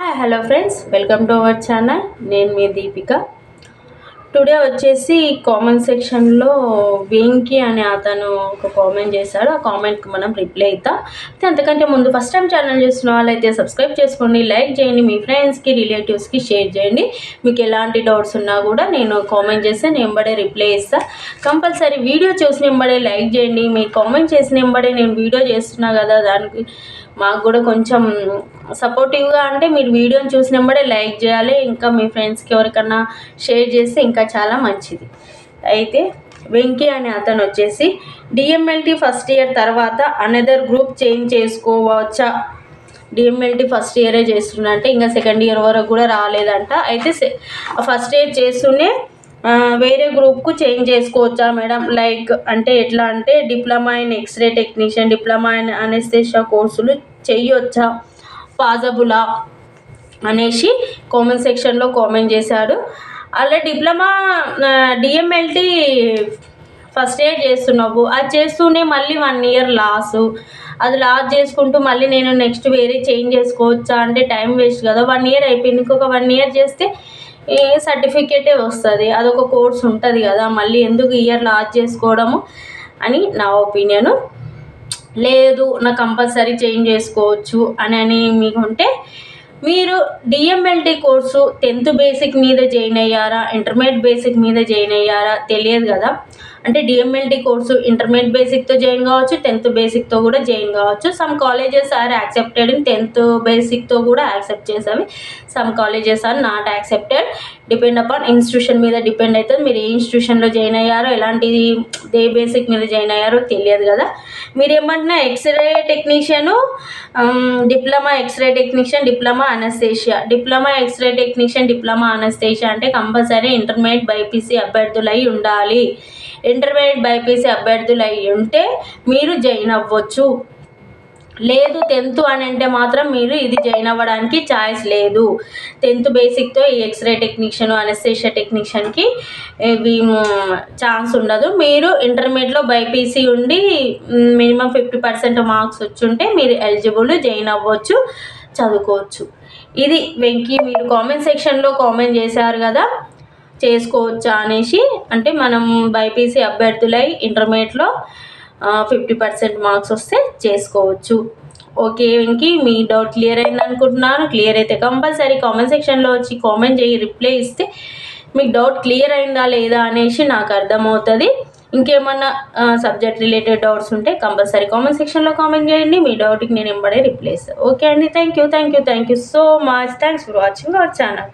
Hi hello friends welcome to our channel నేను మీ Deepika. Today వచ్చేసి కామెంట్ సెక్షన్లో వెంకీ అనే అతను ఒక కామెంట్ చేశాడు. ఆ కామెంట్కి మనం రిప్లై ఇద్దాం. అయితే అంతకంటే ముందు ఫస్ట్ టైం ఛానల్ చూసిన వాళ్ళైతే సబ్స్క్రైబ్ చేసుకోండి లైక్ చేయండి మీ ఫ్రెండ్స్కి రిలేటివ్స్కి షేర్ చేయండి. మీకు ఎలాంటి డౌట్స్ ఉన్నా కూడా నేను కామెంట్ చేస్తే నేను రిప్లై ఇస్తాను కంపల్సరీ వీడియో చూసిన ఎంబడే లైక్ చేయండి. మీరు కామెంట్ చేసిన ఎంబడే నేను వీడియో చేస్తున్నా కదా దానికి మాకు కూడా కొంచెం సపోర్టివ్గా అంటే మీరు వీడియోని చూసినప్పుడే లైక్ చేయాలి. ఇంకా మీ ఫ్రెండ్స్కి ఎవరికన్నా షేర్ చేస్తే ఇంకా చాలా మంచిది. అయితే వెంకీ అనే అతను వచ్చేసి డిఎంఎల్టీ ఫస్ట్ ఇయర్ తర్వాత అనదర్ గ్రూప్ చేంజ్ చేసుకోవచ్చా? డిఎంఎల్టీ ఫస్ట్ ఇయరే చేస్తున్నా అంటే ఇంకా సెకండ్ ఇయర్ వరకు కూడా రాలేదంట. అయితే ఫస్ట్ ఇయర్ చేస్తూనే వేరే గ్రూప్కు చేంజ్ చేసుకోవచ్చా మేడం? లైక్ అంటే ఎట్లా అంటే diploma in x-ray technician diploma in anaesthesia కోర్సులు చెయ్యొచ్చా? పాజబులా? అనేసి కామెంట్ సెక్షన్లో కామెంట్ చేశాడు. అలా డిప్లొమా డిఎంఎల్టీ ఫస్ట్ ఇయర్ చేస్తున్నావు. అది చేస్తూనే మళ్ళీ వన్ ఇయర్ లాస్. అది లాస్ చేసుకుంటూ మళ్ళీ నేను నెక్స్ట్ వేరే చేంజ్ చేసుకోవచ్చా? అంటే టైం వేస్ట్ కదా. వన్ ఇయర్ అయిపోయింది. ఇంకొక వన్ ఇయర్ చేస్తే ఏ సర్టిఫికేటే వస్తుంది. అదొక కోర్స్ ఉంటుంది కదా. మళ్ళీ ఎందుకు ఇయర్ లాస్ చేసుకోవడము అని నా ఒపీనియను లేదు నా కంపల్సరీ చేంజ్ చేసుకోవచ్చు అని అని మీకు ఉంటే మీరు డిఎంఎల్టీ కోర్సు టెన్త్ బేసిక్ మీద జాయిన్ అయ్యారా ఇంటర్మీడియట్ బేసిక్ మీద జాయిన్ అయ్యారా తెలియదు కదా. అంటే డిఎంఎల్టీ కోర్సు ఇంటర్మీడియట్ బేసిక్తో జాయిన్ కావచ్చు టెన్త్ బేసిక్తో కూడా జాయిన్ కావచ్చు. Some colleges are accepted in tenth బేసిక్తో కూడా యాక్సెప్ట్ చేసేవి. Some colleges are not accepted depend upon institution మీద డిపెండ్ అవుతుంది. మీరు ఏ ఇన్స్టిట్యూషన్లో జాయిన్ అయ్యారో ఎలాంటిది ఏ బేసిక్ మీద జాయిన్ అయ్యారో తెలియదు కదా. మీరేమంటున్నా x-ray technician diploma x-ray technician diploma anaesthesia diploma x-ray technician diploma anaesthesia అంటే కంపల్సరీ ఇంటర్మీడియట్ బైపీసీ అభ్యర్థులై ఉండాలి. ఇంటర్మీడియట్ బైపీసీ అభ్యర్థులై ఉంటే మీరు జాయిన్ అవ్వచ్చు. లేదు టెన్త్ అని అంటే మాత్రం మీరు ఇది జాయిన్ అవ్వడానికి ఛాయిస్ లేదు. టెన్త్ బేసిక్తో ఈ ఎక్స్రే టెక్నీషియన్ అనస్థేషియా టెక్నీషియన్కి ఇవి ఛాన్స్ ఉండదు. మీరు ఇంటర్మీడియట్లో బైపీసీ ఉండి మినిమం ఫిఫ్టీ పర్సెంట్ మార్క్స్ వచ్చుంటే మీరు ఎలిజిబుల్ జాయిన్ అవ్వచ్చు చదువుకోవచ్చు. ఇది వెంకీ మీరు కామెంట్ సెక్షన్లో కామెంట్ చేశారు కదా చేసుకోవచ్చా అనేసి. అంటే మనం బైపీసీ అభ్యర్థులై ఇంటర్మీడియట్లో ఫిఫ్టీ పర్సెంట్ మార్క్స్ వస్తే చేసుకోవచ్చు. ఓకే ఇంకి మీ డౌట్ క్లియర్ అయింది అనుకుంటున్నాను. క్లియర్ అయితే కంపల్సరీ కామెంట్ సెక్షన్లో వచ్చి కామెంట్ చేయి రిప్లై ఇస్తే మీకు డౌట్ క్లియర్ అయిందా లేదా అనేసి నాకు అర్థమవుతుంది. ఇంకేమన్నా సబ్జెక్ట్ రిలేటెడ్ డౌట్స్ ఉంటే కంపల్సరీ కామెంట్ సెక్షన్లో కామెంట్ చేయండి. మీ డౌట్కి నేను ఎంబడే రిప్లై ఇస్తాను ఓకే అండి thank you thank you thank you so much thanks for watching our channel